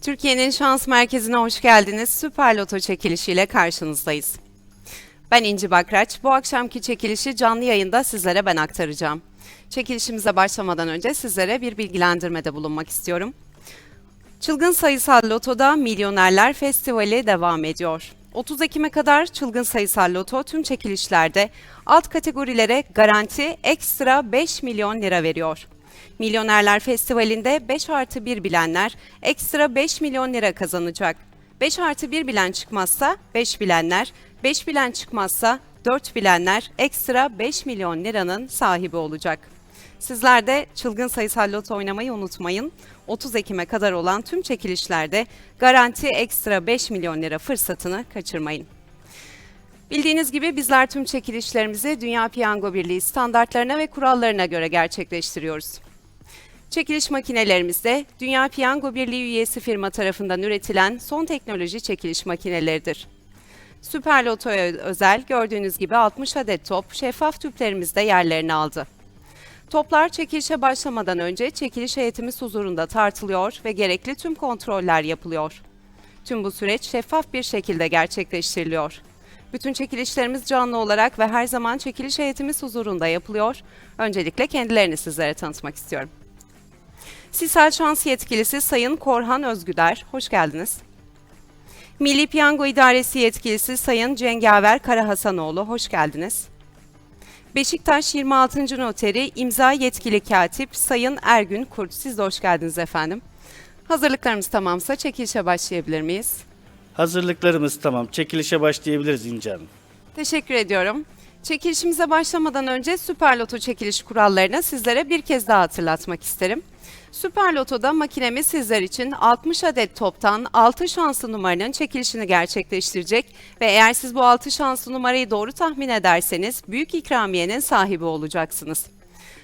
Türkiye'nin şans merkezine hoş geldiniz. Süper Loto çekilişiyle karşınızdayız. Ben İnci Bakraç. Bu akşamki çekilişi canlı yayında sizlere ben aktaracağım. Çekilişimize başlamadan önce sizlere bir bilgilendirmede bulunmak istiyorum. Çılgın Sayısal Loto'da Milyonerler Festivali devam ediyor. 30 Ekim'e kadar Çılgın Sayısal Loto tüm çekilişlerde alt kategorilere garanti ekstra 5 milyon lira veriyor. Milyonerler Festivali'nde 5 artı 1 bilenler ekstra 5 milyon lira kazanacak. 5 artı 1 bilen çıkmazsa 5 bilenler, 5 bilen çıkmazsa 4 bilenler ekstra 5 milyon liranın sahibi olacak. Sizler de çılgın sayısal loto oynamayı unutmayın. 30 Ekim'e kadar olan tüm çekilişlerde garanti ekstra 5 milyon lira fırsatını kaçırmayın. Bildiğiniz gibi bizler tüm çekilişlerimizi Dünya Piyango Birliği standartlarına ve kurallarına göre gerçekleştiriyoruz. Çekiliş makinelerimiz de Dünya Piyango Birliği üyesi firma tarafından üretilen son teknoloji çekiliş makineleridir. Süper Loto'ya özel gördüğünüz gibi 60 adet top şeffaf tüplerimizde yerlerini aldı. Toplar çekilişe başlamadan önce çekiliş heyetimiz huzurunda tartılıyor ve gerekli tüm kontroller yapılıyor. Tüm bu süreç şeffaf bir şekilde gerçekleştiriliyor. Bütün çekilişlerimiz canlı olarak ve her zaman çekiliş heyetimiz huzurunda yapılıyor. Öncelikle kendilerini sizlere tanıtmak istiyorum. Sisal Şans Yetkilisi Sayın Korhan Özgüder, hoş geldiniz. Milli Piyango İdaresi Yetkilisi Sayın Cengaver Karahasanoğlu, hoş geldiniz. Beşiktaş 26. Noteri İmza Yetkili Katip Sayın Ergün Kurt, siz de hoş geldiniz efendim. Hazırlıklarımız tamamsa çekilişe başlayabilir miyiz? Hazırlıklarımız tamam. Çekilişe başlayabiliriz İnce Hanım. Teşekkür ediyorum. Çekilişimize başlamadan önce Süper Loto çekiliş kurallarını sizlere bir kez daha hatırlatmak isterim. Süper Loto'da makinemiz sizler için 60 adet toptan 6 şanslı numaranın çekilişini gerçekleştirecek ve eğer siz bu 6 şanslı numarayı doğru tahmin ederseniz büyük ikramiyenin sahibi olacaksınız.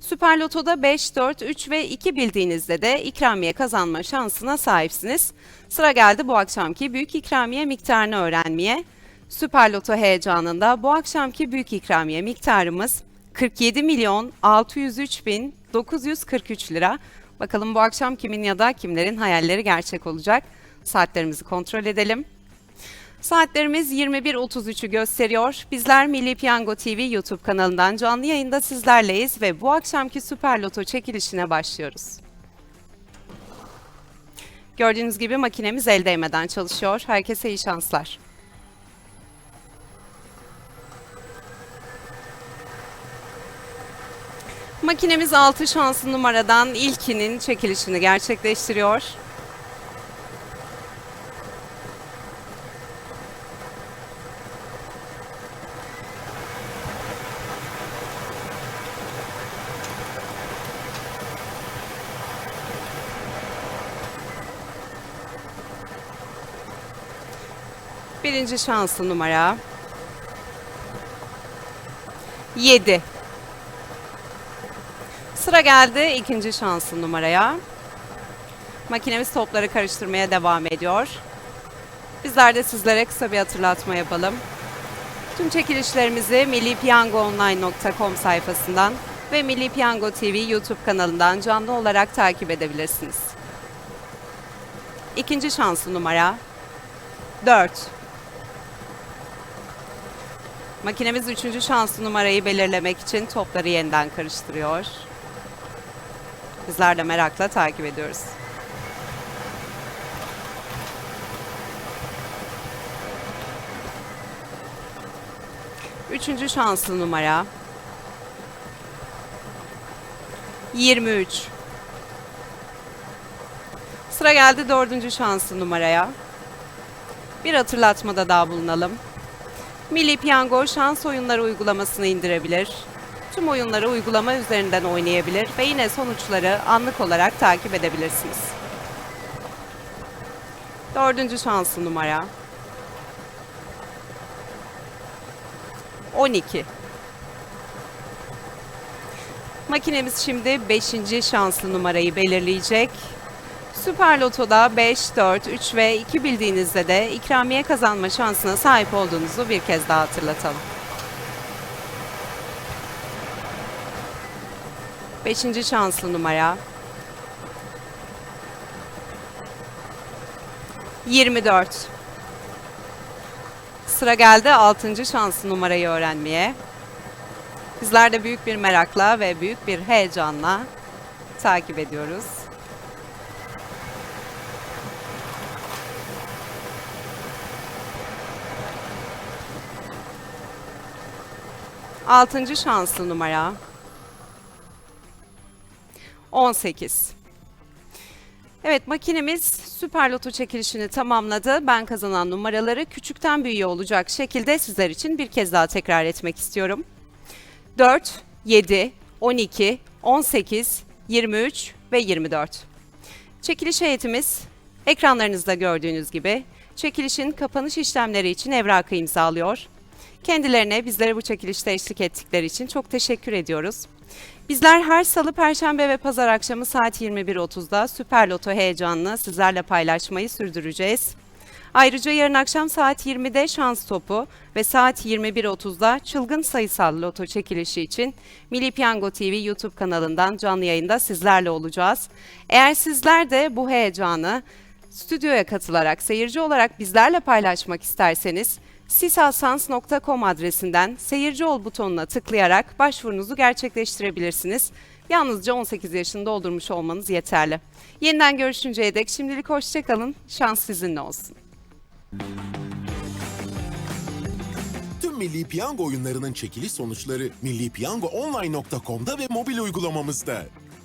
Süper Loto'da 5, 4, 3 ve 2 bildiğinizde de ikramiye kazanma şansına sahipsiniz. Sıra geldi bu akşamki büyük ikramiye miktarını öğrenmeye. Süper Loto heyecanında bu akşamki büyük ikramiye miktarımız 47 milyon 603 bin 943 lira. Bakalım bu akşam kimin ya da kimlerin hayalleri gerçek olacak. Saatlerimizi kontrol edelim. Saatlerimiz 21.33'ü gösteriyor. Bizler Milli Piyango TV YouTube kanalından canlı yayında sizlerleyiz ve bu akşamki Süper Loto çekilişine başlıyoruz. Gördüğünüz gibi makinemiz el değmeden çalışıyor. Herkese iyi şanslar. Makinemiz 6 şanslı numaradan ilkinin çekilişini gerçekleştiriyor. Birinci şanslı numara. 7. Sıra geldi ikinci şanslı numaraya. Makinemiz topları karıştırmaya devam ediyor. Bizler de sizlere kısa bir hatırlatma yapalım. Tüm çekilişlerimizi millipiyangoonline.com sayfasından ve Milli Piyango TV YouTube kanalından canlı olarak takip edebilirsiniz. İkinci şanslı numara 4. Makinemiz üçüncü şanslı numarayı belirlemek için topları yeniden karıştırıyor. Bizler de merakla takip ediyoruz. Üçüncü şanslı numara. 23. Sıra geldi dördüncü şanslı numaraya. Bir hatırlatmada daha bulunalım. Milli Piyango şans oyunları uygulamasını indirebilir. Tüm oyunları uygulama üzerinden oynayabilir ve yine sonuçları anlık olarak takip edebilirsiniz. Dördüncü şanslı numara. 12. Makinemiz şimdi 5. şanslı numarayı belirleyecek. Süper Loto'da 5, 4, 3 ve 2 bildiğinizde de ikramiye kazanma şansına sahip olduğunuzu bir kez daha hatırlatalım. 5. şanslı numara 24. Sıra geldi 6. şans numarayı öğrenmeye. Bizler de büyük bir merakla ve büyük bir heyecanla takip ediyoruz. Altıncı şanslı numara. 18. Evet makinemiz Süper Loto çekilişini tamamladı. Ben kazanan numaraları küçükten büyüğe olacak şekilde sizler için bir kez daha tekrar etmek istiyorum. 4, 7, 12, 18, 23 ve 24. Çekiliş heyetimiz ekranlarınızda gördüğünüz gibi çekilişin kapanış işlemleri için evrakı imzalıyor. Kendilerine bizlere bu çekilişte eşlik ettikleri için çok teşekkür ediyoruz. Bizler her salı, perşembe ve pazar akşamı saat 21.30'da Süper Loto heyecanını sizlerle paylaşmayı sürdüreceğiz. Ayrıca yarın akşam saat 20'de şans topu ve saat 21.30'da çılgın sayısal loto çekilişi için Milli Piyango TV YouTube kanalından canlı yayında sizlerle olacağız. Eğer sizler de bu heyecanı stüdyoya katılarak seyirci olarak bizlerle paylaşmak isterseniz sisalsans.com adresinden seyirci ol butonuna tıklayarak başvurunuzu gerçekleştirebilirsiniz. Yalnızca 18 yaşını doldurmuş olmanız yeterli. Yeniden görüşünceye dek şimdilik hoşçakalın. Şans sizinle olsun. Tüm Milli Piyango oyunlarının çekiliş sonuçları millipiyangoonline.com'da ve mobil uygulamamızda.